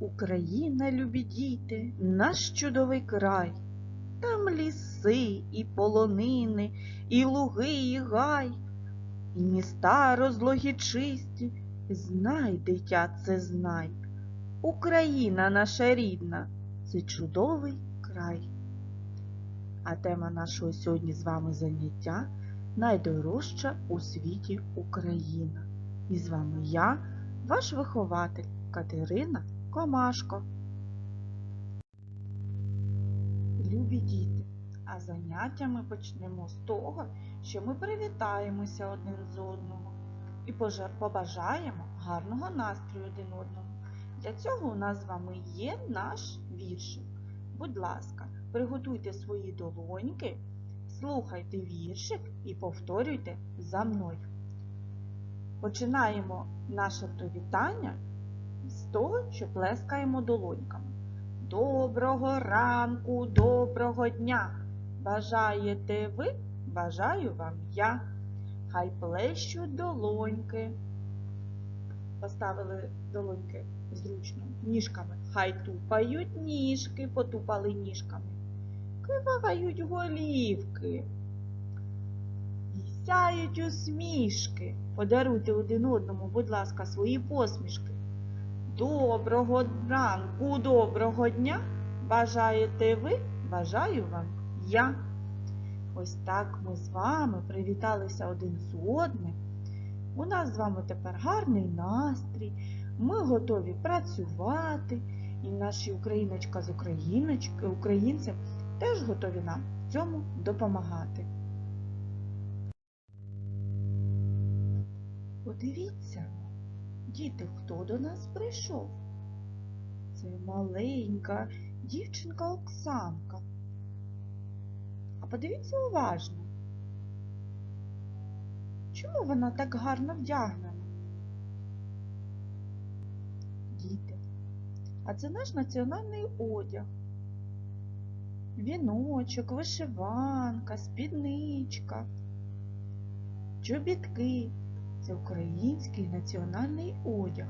Україна, любі діти, наш чудовий край. Там ліси і полонини, і луги, і гай, і міста розлогі чисті. Знай, дитя, це знай. Україна наша рідна, це чудовий край. А тема нашого сьогодні з вами заняття найдорожча у світі Україна. І з вами я, ваш вихователь Катерина Комашко. Любі діти, а заняття ми почнемо з того, що ми привітаємося один з одного і побажаємо гарного настрою один одному. Для цього у нас з вами є наш віршик. Будь ласка, приготуйте свої долоньки, слухайте віршик і повторюйте за мною. Починаємо наше привітання з того, що плескаємо долоньками. Доброго ранку, доброго дня! Бажаєте ви, бажаю вам я. Хай плещуть долоньки. Поставили долоньки зручно ніжками. Хай тупають ніжки, потупали ніжками. Кивають голівки. Сяють усмішки. Подаруйте один одному, будь ласка, свої посмішки. Доброго ранку, доброго дня. Бажаєте ви, бажаю вам я. Ось так ми з вами привіталися один з одним. У нас з вами тепер гарний настрій. Ми готові працювати. І наші україночка з українці теж готові нам в цьому допомагати. Подивіться, діти, хто до нас прийшов? Це маленька дівчинка Оксанка. А подивіться уважно. Чому вона так гарно вдягнена? Діти, а це наш національний одяг. Віночок, вишиванка, спідничка, чобітки. Це український національний одяг.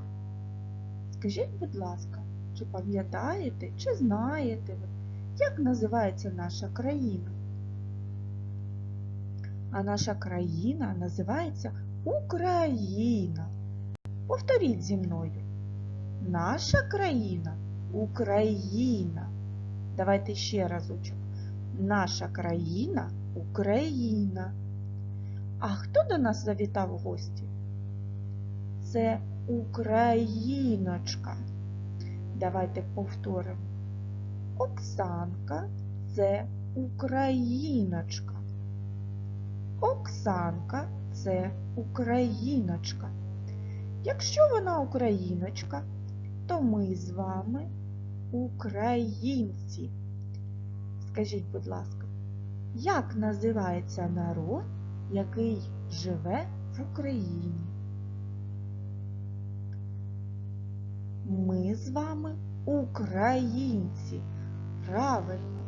Скажіть, будь ласка, чи пам'ятаєте, чи знаєте ви, як називається наша країна? А наша країна називається Україна. Повторіть зі мною. Наша країна Україна. Давайте ще разочок. Наша країна Україна. А хто до нас завітав в гості? Це Україночка. Давайте повторимо. Оксанка це Україночка. Оксанка це Україночка. Якщо вона Україночка, то ми з вами українці. Скажіть, будь ласка, як називається народ, який живе в Україні? З вами українці. Правильно.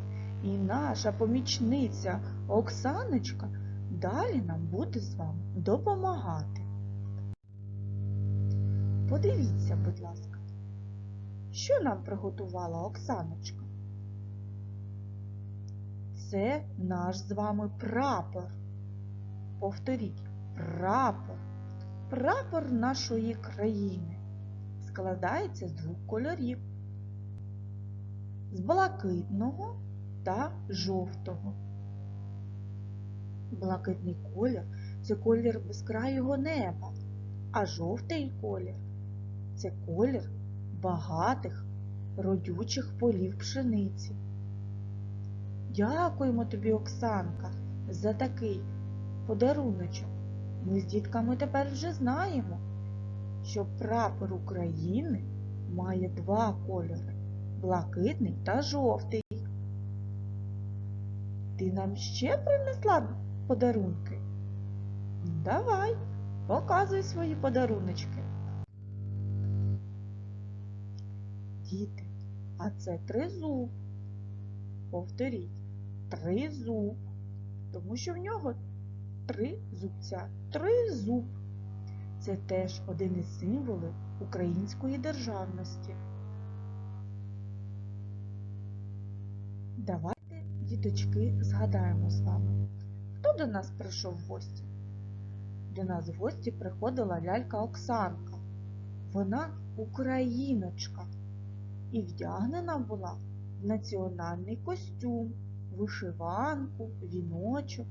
І наша помічниця Оксаночка далі нам буде з вами допомагати. Подивіться, будь ласка, що нам приготувала Оксаночка? Це наш з вами прапор. Повторіть, прапор. Прапор нашої країни складається з двох кольорів з блакитного та жовтого. Блакитний колір це колір безкрайого неба, а жовтий колір це колір багатих родючих полів пшениці. Дякуємо тобі, Оксанка, за такий подаруночок. Ми з дітками тепер вже знаємо, що прапор України має два кольори блакитний та жовтий. Ти нам ще принесла подарунки? Давай, показуй свої подаруночки. Діти, а це тризуб. Повторіть, тризуб, тому що в нього три зубця. Тризуб. Це теж один із символів української державності. Давайте, діточки, згадаємо з вами, хто до нас прийшов в гості? До нас в гості приходила лялька Оксанка. Вона україночка і вдягнена була в національний костюм, вишиванку, віночок.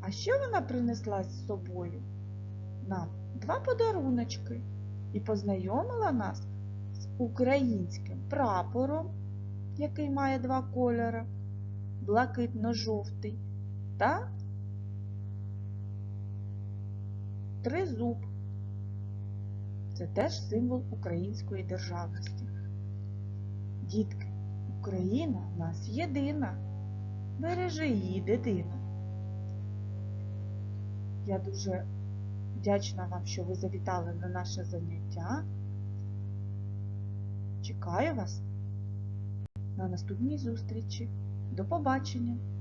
А що вона принесла з собою? Нам два подаруночки і познайомила нас з українським прапором, який має два кольори, блакитно-жовтий та тризуб. Це теж символ української державності. Дітки, Україна в нас єдина. Бережи її, дитина. Я дуже вдячна вам, що ви завітали на наше заняття. Чекаю вас на наступній зустрічі. До побачення!